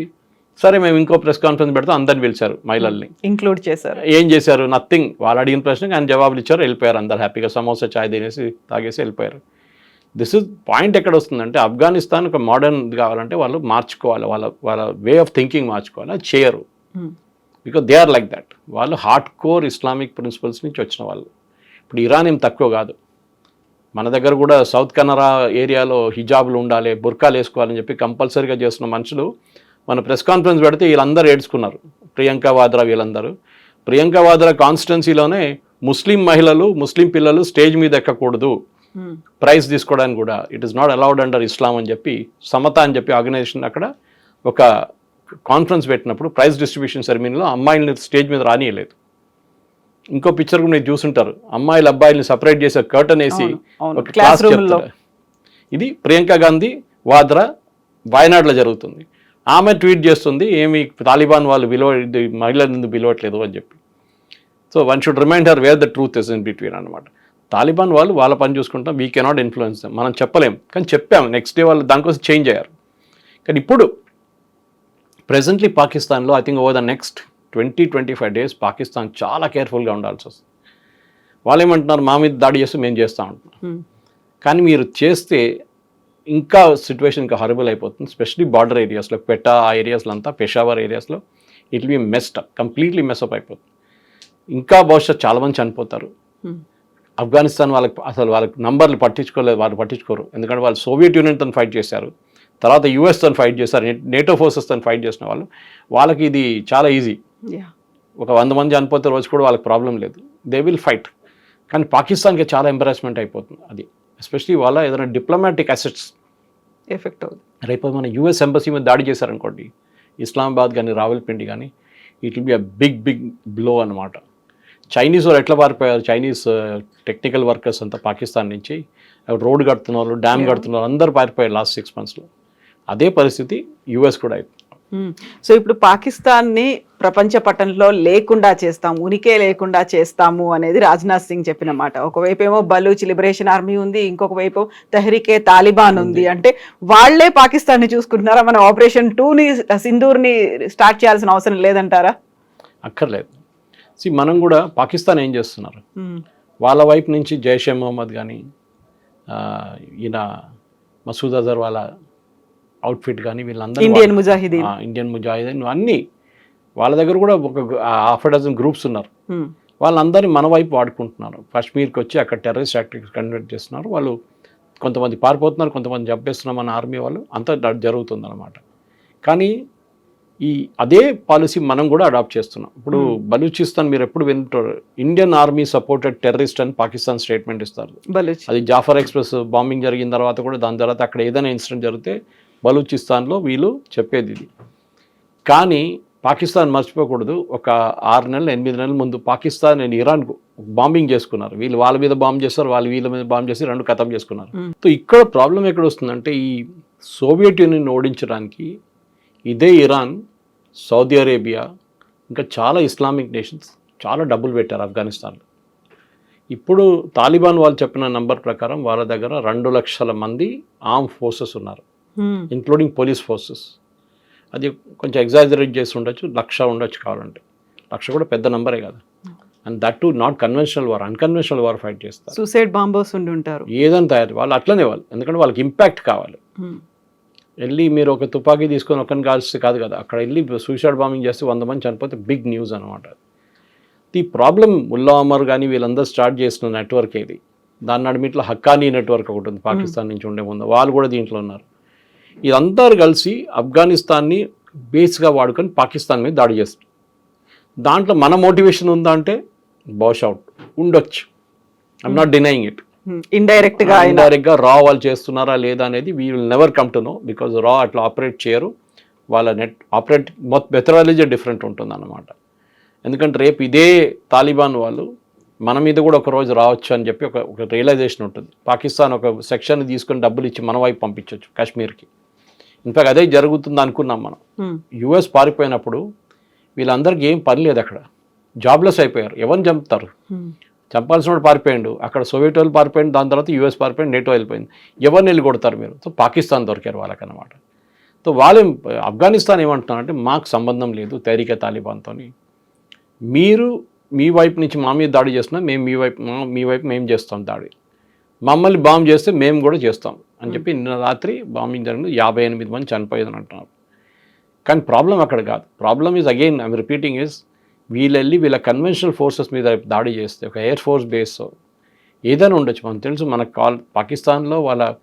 సరే మేము ఇంకో ప్రెస్ కాన్ఫరెన్స్ పెడితే అందరిని పిలిచారు మహిళల్ని. ఇంక్లూడ్ చేశారు. ఏం చేశారు? నథింగ్ వాళ్ళు అడిగిన ప్రశ్నకి ఆయన జవాబులు ఇచ్చారు వెళ్ళిపోయారు అందరు హ్యాపీగా సమోసా చాయ్ తినేసి తాగేసి వెళ్ళిపోయారు. దిస్ ఇస్ పాయింట్ ఎక్కడ వస్తుందంటే ఆఫ్ఘనిస్తాన్ ఒక మోడర్న్ కావాలంటే వాళ్ళు మార్చుకోవాలి వాళ్ళ వాళ్ళ వే ఆఫ్ థింకింగ్ మార్చుకోవాలి అది చేయరు. ఉమ్, because they are like that. వాళ్ళు హార్డ్ కోర్ ఇస్లామిక్ ప్రిన్సిపల్స్ నుంచి వచ్చిన వాళ్ళు. ఇప్పుడు ఇరాన్ ఏం తక్కువ కాదు. మన దగ్గర కూడా సౌత్ కన్నరా ఏరియాలో హిజాబులు ఉండాలి బుర్కాలు వేసుకోవాలని చెప్పి కంపల్సరీగా చేస్తున్న మనుషులు మన ప్రెస్ కాన్ఫరెన్స్ పెడితే వీళ్ళందరూ ఏడ్చుకున్నారు. ప్రియాంక వాద్రా వీళ్ళందరూ. ప్రియాంక వాద్రా కాన్స్టిట్యున్సీలోనే ముస్లిం మహిళలు ముస్లిం పిల్లలు స్టేజ్ మీద ఎక్కకూడదు. ప్రైజ్ తీసుకోవడానికి కూడా it is not allowed under Islam అని చెప్పి సమత అని చెప్పి ఆర్గనైజేషన్ అక్కడ ఒక కాన్ఫరెన్స్ పెట్టినప్పుడు ప్రైజ్ డిస్ట్రిబ్యూషన్ సెరమనీలో అమ్మాయిల్ని స్టేజ్ మీద రానియలేదు. ఇంకో పిక్చర్ కూడా మీరు చూసుంటారు. అమ్మాయిల అబ్బాయిల్ని సపరేట్ చేసే కర్టన్ వేసి. ఒక క్లాస్ ఇది ప్రియాంక గాంధీ వాద్రా వాయనాడ్లో జరుగుతుంది. ఆమె ట్వీట్ చేస్తుంది ఏమి తాలిబాన్ వాళ్ళు విలువ ఎందుకు పిలవట్లేదు అని చెప్పి. So one should remind her where the truth is in between అనమాట తాలిబాన్ వాళ్ళు వాళ్ళ పని చూసుకుంటాం. వీ కెనాట్ ఇన్ఫ్లుయెన్స్ మనం చెప్పలేం. కానీ చెప్పాము నెక్స్ట్ డే వాళ్ళు దానికోసం చేంజ్ అయ్యారు. కానీ ఇప్పుడు ప్రెసెంట్లీ పాకిస్తాన్లో I think over the next twenty twenty five days Pakistan చాలా కేర్ఫుల్గా ఉండాల్సి వస్తుంది. వాళ్ళు ఏమంటున్నారు? మా మీద దాడి చేస్తే మేము చేస్తూ ఉంటున్నాం. ఉమ్, కానీ మీరు చేస్తే ఇంకా సిచ్యువేషన్ ఇంకా హరబుల్ అయిపోతుంది. స్పెషలీ బార్డర్ ఏరియాస్లో పెట్టా ఆ ఏరియాస్లో అంతా పెషావర్ ఏరియాస్లో it be messed up completely mess up అయిపోతుంది. ఇంకా బహుశా చాలామంది చనిపోతారు. ఉమ్, ఆఫ్ఘనిస్తాన్ వాళ్ళకి అసలు వాళ్ళకి నంబర్లు పట్టించుకోలేదు వాళ్ళు పట్టించుకోరు. ఎందుకంటే వాళ్ళు సోవియట్ యూనియన్తో ఫైట్ చేశారు. తర్వాత యుఎస్తో ఫైట్ చేశారు నేటో ఫోర్సెస్తో ఫైట్ చేసిన వాళ్ళు. వాళ్ళకి ఇది చాలా ఈజీ. ఒక వంద మంది చనిపోతే రోజు కూడా వాళ్ళకి ప్రాబ్లం లేదు. దే విల్ ఫైట్ కానీ పాకిస్తాన్కి చాలా ఎంబరాస్మెంట్ అయిపోతుంది అది. ఎస్పెషలీ వాళ్ళ ఏదైనా డిప్లొమాటిక్ అసెట్స్ ఎఫెక్ట్ అవుతుంది. రేపు మన యూఎస్ ఎంబసీ మీద దాడి చేశారనుకోండి ఇస్లామాబాద్ కానీ రావల్పిండి కానీ it will be a big big blow అనమాట చైనీస్ వాళ్ళు ఎట్లా పారిపోయారు? చైనీస్ టెక్నికల్ వర్కర్స్ అంతా పాకిస్తాన్ నుంచి రోడ్ కడుతున్న వాళ్ళు డ్యామ్ కడుతున్న వాళ్ళు అందరూ పారిపోయారు లాస్ట్ సిక్స్ మంత్స్లో అదే పరిస్థితి యూఎస్ కూడా అయిపోయింది. సో ఇప్పుడు పాకిస్తాన్ని ప్రపంచ పటంలో లేకుండా చేస్తాం ఉనికే లేకుండా చేస్తాము అనేది రాజ్నాథ్ సింగ్ చెప్పిన మాట. ఒకవైపు ఏమో బలూచ్ లిబరేషన్ ఆర్మీ ఉంది ఇంకొక వైపు తెహ్రీకే తాలిబాన్ ఉంది. అంటే వాళ్ళే పాకిస్తాన్ని చూసుకుంటున్నారా? మన ఆపరేషన్ టూని సింధూర్ని స్టార్ట్ చేయాల్సిన అవసరం లేదంటారా? అక్కర్లేదు. సి మనం కూడా పాకిస్తాన్ ఏం చేస్తున్నారు. వాళ్ళ వైపు నుంచి జైషే మొహమ్మద్ కానీ ఈయన మసూద్ అజర్ వాళ్ళ అవుట్ఫిట్ కానీ వీళ్ళందరూ ఇండియన్ ముజాహిదీన్ ఇండియన్ ముజాహిదీన్ అన్నీ వాళ్ళ దగ్గర కూడా ఒక హాఫ్ డజన్ గ్రూప్స్ ఉన్నారు. వాళ్ళందరినీ మన వైపు వాడుకుంటున్నారు. కాశ్మీర్కి వచ్చి అక్కడ టెర్రరిస్ట్ యాక్టివిటీస్ కండక్ట్ చేస్తున్నారు. వాళ్ళు కొంతమంది పారిపోతున్నారు కొంతమంది చంపేస్తున్నారు మన ఆర్మీ వాళ్ళు. అంతా జరుగుతుంది అనమాట కానీ ఈ అదే పాలసీ మనం కూడా అడాప్ట్ చేస్తున్నాం. ఇప్పుడు బలూచిస్తాన్ మీరు ఎప్పుడు వింటారు ఇండియన్ ఆర్మీ సపోర్టెడ్ టెర్రరిస్ట్ అని పాకిస్తాన్ స్టేట్మెంట్ ఇస్తారు. అది జాఫర్ ఎక్స్ప్రెస్ బాంబింగ్ జరిగిన తర్వాత కూడా దాని తర్వాత అక్కడ ఏదైనా ఇన్సిడెంట్ జరిగితే బలూచిస్తాన్లో వీళ్ళు చెప్పేది ఇది. కానీ పాకిస్తాన్ మర్చిపోకూడదు. ఒక ఆరు నెలలు ఎనిమిది నెలల ముందు పాకిస్తాన్ అండ్ ఇరాన్ బాంబింగ్ చేసుకున్నారు. వీళ్ళు వాళ్ళ మీద బాంబ్ చేస్తారు వాళ్ళు వీళ్ళ మీద బాంబ్ చేసి రెండు కథం చేసుకున్నారు. సో ఇక్కడ ప్రాబ్లం ఎక్కడ వస్తుందంటే ఈ సోవియట్ యూనియన్ ఓడించడానికి ఇదే ఇరాన్ సౌదీ అరేబియా ఇంకా చాలా ఇస్లామిక్ నేషన్స్ చాలా డబ్బులు పెట్టారు ఆఫ్ఘనిస్తాన్లో. ఇప్పుడు తాలిబాన్ వాళ్ళు చెప్పిన నంబర్ ప్రకారం వాళ్ళ దగ్గర రెండు లక్షల మంది ఆర్మ్ ఫోర్సెస్ ఉన్నారు. ఇంక్లూడింగ్ పోలీస్ ఫోర్సెస్ అది కొంచెం ఎగ్జాజరేట్ చేసి ఉండొచ్చు లక్ష ఉండొచ్చు కావాలంటే. లక్ష కూడా పెద్ద నంబరే కదా. And that to not conventional war unconventional war fight చేస్తారు. సూసైడ్ బాంబర్స్ ఉండి ఉంటారు. ఏదని తయారు వాళ్ళు అట్లనే వాళ్ళు ఎందుకంటే వాళ్ళకి ఇంపాక్ట్ కావాలి. వెళ్ళి మీరు ఒక తుపాకీ తీసుకొని ఒకరిని కాల్స్తే కాదు కదా. అక్కడ వెళ్ళి సూసైడ్ బాంబింగ్ చేస్తే వంద మంది చనిపోతే బిగ్ న్యూస్ అనమాట ఈ ప్రాబ్లం ముల్లా అమర్ కానీ వీళ్ళందరూ స్టార్ట్ చేసిన నెట్వర్క్ ఇది దాని నడిమిట్లో హక్కానీ నెట్వర్క్ ఒకటి ఉంది పాకిస్తాన్ నుంచి ఉండే ముందు. వాళ్ళు కూడా దీంట్లో ఉన్నారు. ఇదంతా కలిసి ఆఫ్ఘనిస్తాన్ని బేస్గా వాడుకొని పాకిస్తాన్ మీద దాడి చేస్తారు. దాంట్లో మన మోటివేషన్ ఉందా అంటే బహుశా ఉండొచ్చు. ఐఎమ్ నాట్ డినైయింగ్ ఇట్ ఇండైరెక్ట్గా ఆయన ఇండైరెక్ట్గా రా వాళ్ళు చేస్తున్నారా లేదా అనేది we will never come to know because రా అట్లా ఆపరేట్ చేయరు. వాళ్ళ నెట్ ఆపరేట్ మొత్తం మెథడాలజీ డిఫరెంట్ ఉంటుంది అన్నమాట ఎందుకంటే రేపు ఇదే తాలిబాన్ వాళ్ళు మన మీద కూడా ఒక రోజు రావచ్చు అని చెప్పి ఒక ఒక రియలైజేషన్ ఉంటుంది. పాకిస్తాన్ ఒక సెక్షన్ తీసుకొని డబ్బులు ఇచ్చి మన వైపు పంపించవచ్చు కాశ్మీర్కి. ఇన్ఫాక్ట్ అదే జరుగుతుంది అనుకున్నాం మనం. యుఎస్ పారిపోయినప్పుడు వీళ్ళందరికీ ఏం పని లేదు అక్కడ. జాబ్లెస్ అయిపోయారు. ఎవరిని చంపుతారు. చంపాల్సిన వాడు పారిపోయిండు. అక్కడ సోవియట్ వాళ్ళు పారిపోయింది దాని తర్వాత యూఎస్ పారిపోయింది నేటో వెళ్ళిపోయింది. ఎవరిని వెళ్ళి కొడతారు మీరు? సో పాకిస్తాన్ దొరికారు వాళ్ళకన్నమాట. సో వాళ్ళేం ఆఫ్ఘనిస్తాన్ ఏమంటున్నారంటే మాకు సంబంధం లేదు తేరిక తాలిబాన్తో మీరు మీ వైపు నుంచి మా మీద దాడి చేస్తున్నా మేము మీ వైపు మా- మీ వైపు మేము చేస్తాం దాడి. మమ్మల్ని బాంబ్ చేస్తే మేము కూడా చేస్తాం అని చెప్పి నిన్న రాత్రి బాంబింగ్ జరిగింది. యాభై ఎనిమిది మంది చనిపోయిందని అంటున్నారు కానీ ప్రాబ్లం అక్కడ కాదు. Problem is again I'm repeating is వీళ్ళు వెళ్ళి కన్వెన్షనల్ ఫోర్సెస్ మీద దాడి చేస్తే ఒక ఎయిర్ ఫోర్స్ బేస్ ఏదైనా ఉండొచ్చు. మనకు తెలుసు మన కాల్ పాకిస్తాన్లో వాళ్ళ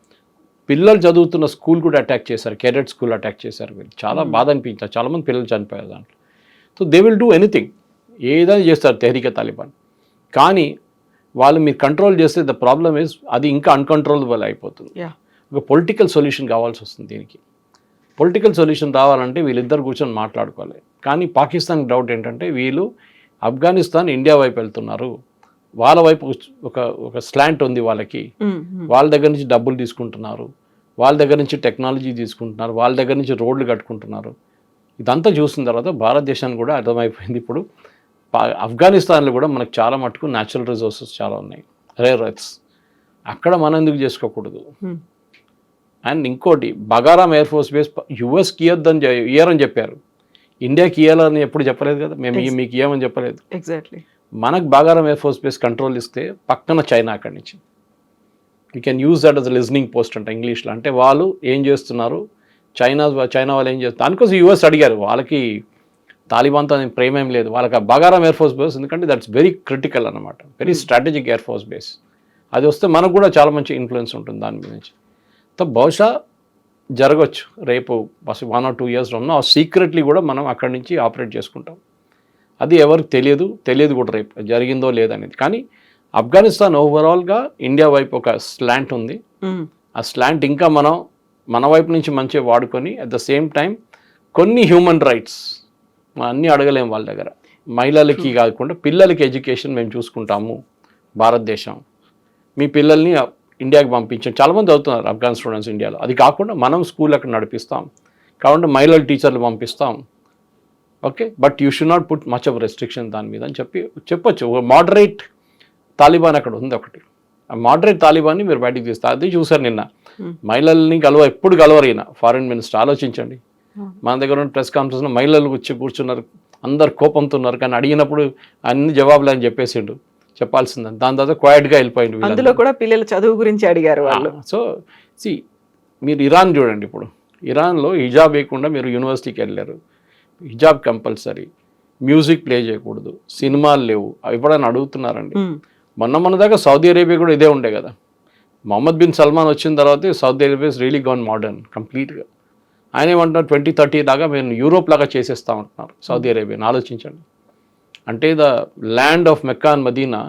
పిల్లలు చదువుతున్న స్కూల్ కూడా అటాక్ చేశారు. కెడెట్ స్కూల్ అటాక్ చేశారు. వీళ్ళు చాలా బాధ అనిపించారు చాలామంది పిల్లలు చనిపోయారు దాంట్లో. So they will do anything ఏదైనా చేస్తారు తెహరిక తాలిబాన్. కానీ వాళ్ళు మీరు కంట్రోల్ చేస్తే ద ప్రాబ్లమ్ ఇస్ అది ఇంకా అన్కంట్రోలబుల్ అయిపోతుంది. ఒక పొలిటికల్ సొల్యూషన్ కావాల్సి వస్తుంది దీనికి. పొలిటికల్ సొల్యూషన్ రావాలంటే వీళ్ళిద్దరు కూర్చొని మాట్లాడుకోవాలి. కానీ పాకిస్తాన్ డౌట్ ఏంటంటే వీళ్ళు ఆఫ్ఘనిస్తాన్ ఇండియా వైపు వెళ్తున్నారు. వాళ్ళ వైపు ఒక ఒక స్లాంట్ ఉంది వాళ్ళకి. వాళ్ళ దగ్గర నుంచి డబ్బులు తీసుకుంటున్నారు. వాళ్ళ దగ్గర నుంచి టెక్నాలజీ తీసుకుంటున్నారు. వాళ్ళ దగ్గర నుంచి రోడ్లు కట్టుకుంటున్నారు. ఇదంతా చూసిన తర్వాత భారతదేశానికి కూడా అర్థమైపోయింది. ఇప్పుడు ఆఫ్ఘనిస్తాన్లో కూడా మనకు చాలా మటుకు న్యాచురల్ రిసోర్సెస్ చాలా ఉన్నాయి. రేర్ ఎర్త్స్ అక్కడ మనం ఎందుకు చేసుకోకూడదు. అండ్ ఇంకోటి బగారాం ఎయిర్ ఫోర్స్ బేస్ యుఎస్కి ఇవ్వద్దని చె- ఇయ్యరని చెప్పారు. ఇండియాకి ఇవ్వాలని ఎప్పుడు చెప్పలేదు కదా? మేము మీకు ఇవ్వమని చెప్పలేదు. ఎగ్జాక్ట్లీ మనకు Bagram air force base control ఇస్తే పక్కన చైనా అక్కడి నుంచి. You can use that as listening post అంట ఇంగ్లీష్లో అంటే వాళ్ళు ఏం చేస్తున్నారు? చైనా చైనా వాళ్ళు ఏం చేస్తారు దానికోసం యూఎస్ అడిగారు. వాళ్ళకి తాలిబాన్తో ప్రేమ ఏం లేదు. వాళ్ళకి ఆ బగారం ఎయిర్ ఫోర్స్ బేస్ ఎందుకంటే దట్స్ వెరీ క్రిటికల్ అనమాట very strategic air force base అది వస్తే మనకు కూడా చాలా మంచి ఇన్ఫ్లుయెన్స్ ఉంటుంది దాని నుంచి. సో బహుశా జరగవచ్చు రేపు వన్ ఆర్ టూ ఇయర్స్ ఉన్న సీక్రెట్లీ కూడా మనం అక్కడి నుంచి ఆపరేట్ చేసుకుంటాం. అది ఎవరికి తెలియదు తెలియదు కూడా రేపు జరిగిందో లేదనేది. కానీ ఆఫ్ఘనిస్తాన్ ఓవరాల్గా ఇండియా వైపు ఒక స్లాంట్ ఉంది. ఆ స్లాంట్ ఇంకా మనం మన వైపు నుంచి మంచిగా వాడుకొని అట్ ద సేమ్ టైం కొన్ని హ్యూమన్ రైట్స్ అన్నీ అడగలేం వాళ్ళ దగ్గర. మహిళలకి కాకుండా పిల్లలకి ఎడ్యుకేషన్ మేము చూసుకుంటాము భారతదేశం. మీ పిల్లల్ని ఇండియాకి పంపించాం చాలామంది అవుతున్నారు ఆఫ్ఘాన్ స్టూడెంట్స్ ఇండియాలో. అది కాకుండా మనం స్కూల్ అక్కడ నడిపిస్తాం. కాబట్టి మహిళల టీచర్లు పంపిస్తాం. Okay? But you should not put much of restriction దాని మీద అని చెప్పి చెప్పొచ్చు. ఒక మోడరేట్ తాలిబాన్ అక్కడ ఉంది ఒకటి. ఆ మోడరేట్ తాలిబాన్ని మీరు బయటికి తీస్తారు అది చూసారు నిన్న. మహిళల్ని కలవ ఎప్పుడు కలవరు ఈయన. ఫారిన్ మినిస్టర్ ఆలోచించండి. మన దగ్గర ఉన్న ప్రెస్ కాన్ఫరెన్స్లో మహిళలు వచ్చి కూర్చున్నారు. అందరు కోపంతో ఉన్నారు. కానీ అడిగినప్పుడు అన్ని జవాబులు అని చెప్పేసిండు. చెప్పాల్సిందని. దాని తర్వాత క్వైట్గా వెళ్ళిపోయింది. అందులో కూడా పిల్లల చదువు గురించి అడిగారు వాళ్ళు. సో సి మీరు ఇరాన్ చూడండి ఇప్పుడు. ఇరాన్లో హిజాబ్ వేయకుండా మీరు యూనివర్సిటీకి వెళ్ళారు హిజాబ్ కంపల్సరీ. మ్యూజిక్ ప్లే చేయకూడదు. సినిమాలు లేవు. అవి ఎప్పుడైనా అడుగుతున్నారండి. మొన్న మొన్న దాకా సౌదీ అరేబియా కూడా ఇదే ఉండే కదా. మొహమ్మద్ బిన్ సల్మాన్ వచ్చిన తర్వాత Saudi Arabia is really gone modern కంప్లీట్గా ఆయన ఏమంటున్నారు ట్వంటీ థర్టీ దాకా మేము యూరోప్ లాగా చేసేస్తాం అంటున్నారు సౌదీ అరేబియాని. ఆలోచించండి. అంటే the land of Mecca and Medina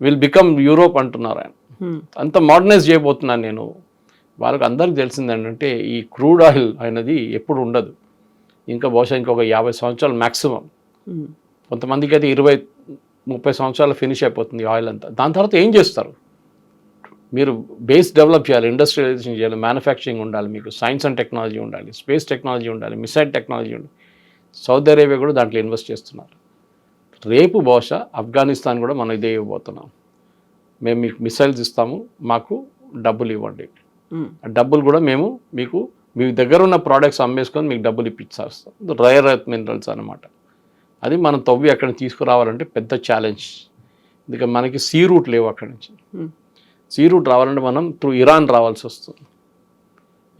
will become Europe అంటున్నారు ఆయన. Hmm. అంత మోడర్నైజ్ చేయబోతున్నాను నేను. వాళ్ళకి అందరికి తెలిసింది ఏంటంటే ఈ క్రూడ్ ఆయిల్ అనేది ఎప్పుడు ఉండదు. ఇంకా బహుశా ఇంకొక యాభై సంవత్సరాలు మ్యాక్సిమం Hmm. కొంతమందికి అయితే ఇరవై ముప్పై సంవత్సరాలు ఫినిష్ అయిపోతుంది ఆయిల్ అంతా. దాని తర్వాత ఏం చేస్తారు? మీరు బేస్ డెవలప్ చేయాలి ఇండస్ట్రియలైజేషన్ చేయాలి మ్యానుఫ్యాక్చరింగ్ ఉండాలి మీకు సైన్స్ అండ్ టెక్నాలజీ ఉండాలి స్పేస్ టెక్నాలజీ ఉండాలి మిసైల్ టెక్నాలజీ ఉండాలి. సౌదీ అరేబియా కూడా దాంట్లో ఇన్వెస్ట్ చేస్తున్నారు. రేపు బహుశా ఆఫ్ఘనిస్తాన్ కూడా మనం ఇదే ఇవ్వబోతున్నాం. మేము మీకు మిసైల్స్ ఇస్తాము మాకు డబ్బులు ఇవ్వండి. డబ్బులు కూడా మేము మీకు మీ దగ్గర ఉన్న ప్రోడక్ట్స్ అమ్మేసుకొని మీకు డబ్బులు ఇప్పించేస్తాం రైర్ ఎర్త్ మినరల్స్ అనమాట అది మనం తవ్వి అక్కడ తీసుకురావాలంటే పెద్ద ఛాలెంజ్ ఎందుకంటే మనకి సీ రూట్ లేవు అక్కడి నుంచి. సీ రూట్ రావాలంటే మనం త్రూ ఇరాన్ రావాల్సి వస్తుంది.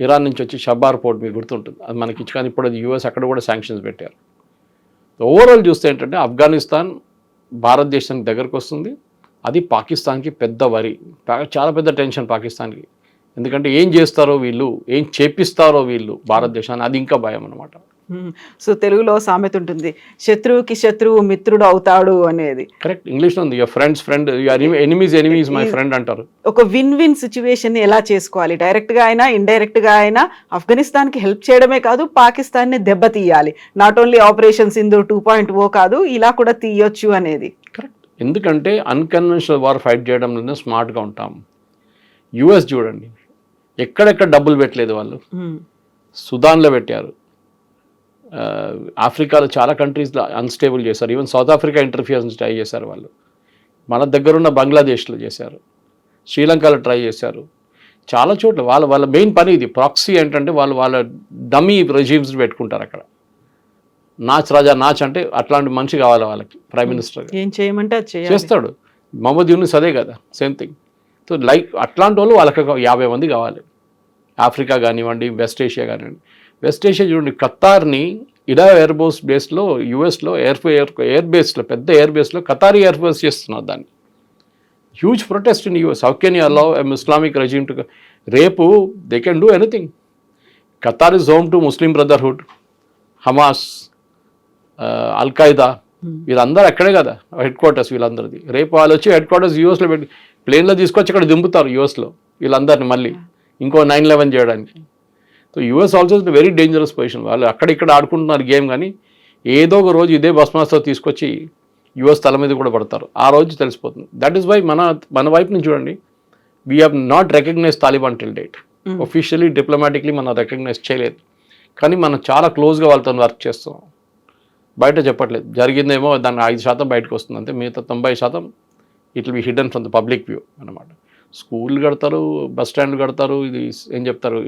ఇరాన్ నుంచి వచ్చి షబార్ పోర్ట్ మీకు గుర్తుంటుంది. అది మనకి ఇచ్చి కానీ ఇప్పుడు అది యూఎస్ అక్కడ కూడా శాంక్షన్స్ పెట్టారు. ఓవరాల్ చూస్తే ఏంటంటే ఆఫ్ఘనిస్తాన్ భారతదేశానికి దగ్గరకు వస్తుంది. అది పాకిస్తాన్కి పెద్ద వరి. చాలా పెద్ద టెన్షన్ పాకిస్తాన్కి. ఎందుకంటే ఏం చేస్తారో వీళ్ళు ఏం చేపిస్తారో వీళ్ళు భారతదేశాన్ని అది ఇంకా భయం అనమాట సో తెలుగులో సామెత ఉంటుంది. శత్రువుకి శత్రువు మిత్రుడు అవుతాడు అనేది. కరెక్ట్. ఇంగ్లీష్లో ఉంది. Your friends friend enemies enemies my friend అంటారు. ఒక విన్ విన్ సిచ్యువేషన్ ఎలా చేసుకోవాలి? డైరెక్ట్గా అయినా ఇండైరెక్ట్గా అయినా ఆఫ్ఘనిస్తాన్కి హెల్ప్ చేయడమే కాదు పాకిస్తాన్ని దెబ్బతీయాలి not only operation Sindhu two point O కాదు ఇలా కూడా తీయొచ్చు అనేది. కరెక్ట్ ఎందుకంటే అన్కన్వెన్షనల్ వార్ ఫైట్ చేయడంలోనే స్మార్ట్గా ఉంటాం. యుఎస్ చూడండి. ఎక్కడెక్కడ డబ్బులు పెట్టలేదు వాళ్ళు. సుదాన్లో పెట్టారు. ఆఫ్రికాలో చాలా కంట్రీస్లో అన్స్టేబుల్ చేశారు even South Africa interferes try చేశారు వాళ్ళు. మన దగ్గరున్న బంగ్లాదేశ్లో చేశారు శ్రీలంకలో ట్రై చేశారు చాలా చోట్ల వాళ్ళ వాళ్ళ మెయిన్ పని ఇది ప్రాక్సీ ఏంటంటే వాళ్ళు వాళ్ళ డమ్మీ రెజీమ్స్ పెట్టుకుంటారు అక్కడ నాచ్ రాజా నాచ్ అంటే అట్లాంటి మనిషి కావాలి వాళ్ళకి ప్రైమ్ మినిస్టర్ ఏం చేయమంటే చేస్తాడు మహమ్మద్ యూనిస్ అదే కదా సేమ్ థింగ్ సో లైక్ అట్లాంటి వాళ్ళు వాళ్ళకి యాభై మంది కావాలి. ఆఫ్రికా కానివ్వండి వెస్ట్ ఏషియా కానివ్వండి. వెస్ట్ ఏషియా చూడండి ఖతార్ని ఇడా ఎయిర్ బోస్ బేస్లో యూఎస్లో ఎయిర్ ఎయిర్ ఎయిర్ బేస్లో పెద్ద ఎయిర్ బేస్లో ఖతారీ ఎయిర్ బేస్ చేస్తున్నారు దాన్ని. Huge protest in US. How can you allow Islamic regime to రేపు they can do anything Qatar is home to Muslim Brotherhood Hamas al Qaeda వీళ్ళందరూ అక్కడే కదా head quarters వీళ్ళందరిది. రేపు వాళ్ళు వచ్చి హెడ్ క్వార్టర్స్ యూఎస్లో పెట్టి ప్లేన్లో తీసుకొచ్చి అక్కడ దింపుతారు యూఎస్లో వీళ్ళందరిని మళ్ళీ. ఇంకో నైన్ లెవెన్ చేయడానికి. So US also is very dangerous position వాళ్ళు అక్కడ ఇక్కడ ఆడుకుంటున్నారు గేమ్ కానీ ఏదో ఒక రోజు ఇదే భస్మాస్తో తీసుకొచ్చి యుఎస్ తల మీద కూడా పడతారు. ఆ రోజు తెలిసిపోతుంది. దట్ ఈస్ వై మన మన వైపు నుంచి చూడండి. We have not recognise Taliban till date officially diplomatically మనం రికగ్నైజ్ చేయలేదు. కానీ మనం చాలా క్లోజ్గా వాళ్ళతో వర్క్ చేస్తున్నాం బయట చెప్పట్లేదు. జరిగిందేమో దాన్ని ఐదు శాతం బయటకు వస్తుంది. అంతే మిగతా తొంభై శాతం it will be hidden from the public view అనమాట స్కూల్ కడతారు బస్ స్టాండ్ కడతారు ఇది ఏం చెప్తారు?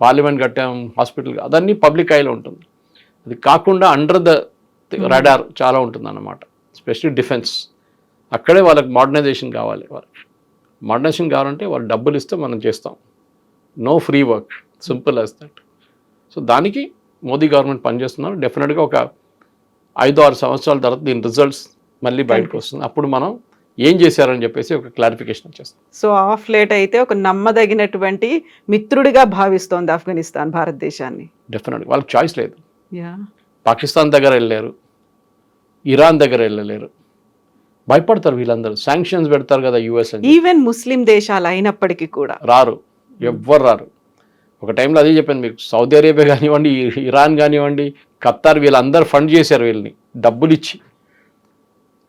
పార్లమెంట్ కట్టాం హాస్పిటల్ అదన్నీ పబ్లిక్ ఐలో ఉంటుంది. అది కాకుండా అండర్ ద రడార్ చాలా ఉంటుంది అన్నమాట స్పెషల్లీ డిఫెన్స్ అక్కడే వాళ్ళకి మోడర్నైజేషన్ కావాలి వాళ్ళకి. మోడర్నైజేషన్ కావాలంటే వాళ్ళు డబ్బులు ఇస్తే మనం చేస్తాం. No free work simple as that so దానికి మోదీ గవర్నమెంట్ పనిచేస్తున్నారు. డెఫినెట్గా ఒక ఐదు ఆరు సంవత్సరాల తర్వాత దీని రిజల్ట్స్ మళ్ళీ బయటకు వస్తుంది. అప్పుడు మనం ఏం చేశారని చెప్పేసి ఒక క్లారిఫికేషన్ వచ్చేస్తుంది. సో ఆఫ్ లేట్ అయితే ఒక నమ్మదగినటువంటి మిత్రుడిగా భావిస్తోంది ఆఫ్ఘనిస్తాన్ భారతదేశాన్ని. డెఫినెట్గా వాళ్ళకి చాయిస్ లేదు. యా. పాకిస్తాన్ దగ్గర వెళ్ళలేరు. ఇరాన్ దగ్గర వెళ్ళలేరు. భయపడతారు వీళ్ళందరూ. శాంక్షన్స్ పెడతారు కదా యుఎస్ ఈవెన్ ముస్లిం దేశాలు అయినప్పటికీ కూడా. రారు. ఎవ్వరు రారు. ఒక టైంలో అదే చెప్పాను మీకు. సౌదీ అరేబియా కానివ్వండి ఇరాన్ కానివ్వండి ఖత్తార్ వీళ్ళందరూ ఫండ్ చేశారు వీళ్ళని. డబ్బులు ఇచ్చి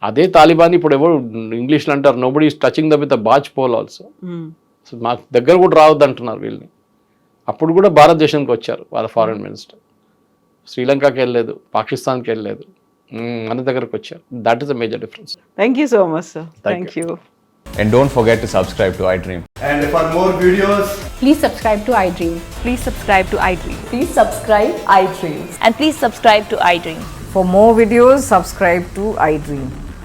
అదే తాలిబాన్ ఇప్పుడు ఎవరు ఇంగ్లీష్లో అంటారు nobody is touching the with batch pole also hmm. So మాకు దగ్గర కూడా రావద్దు అంటున్నారు వీళ్ళని అప్పుడు కూడా భారతదేశానికి వచ్చారు వాళ్ళ ఫారెన్ మినిస్టర్ శ్రీలంకకి వెళ్ళలేదు పాకిస్తాన్కి వెళ్ళలేదు మ్మ్, మన దగ్గరకు వచ్చారు that is the major difference thank you so much sir thank you And don't forget to subscribe to iDream. And for more videos, Please subscribe to iDream. Please subscribe to iDream. Please subscribe iDreams. And please subscribe to iDream. For more videos, subscribe to iDream.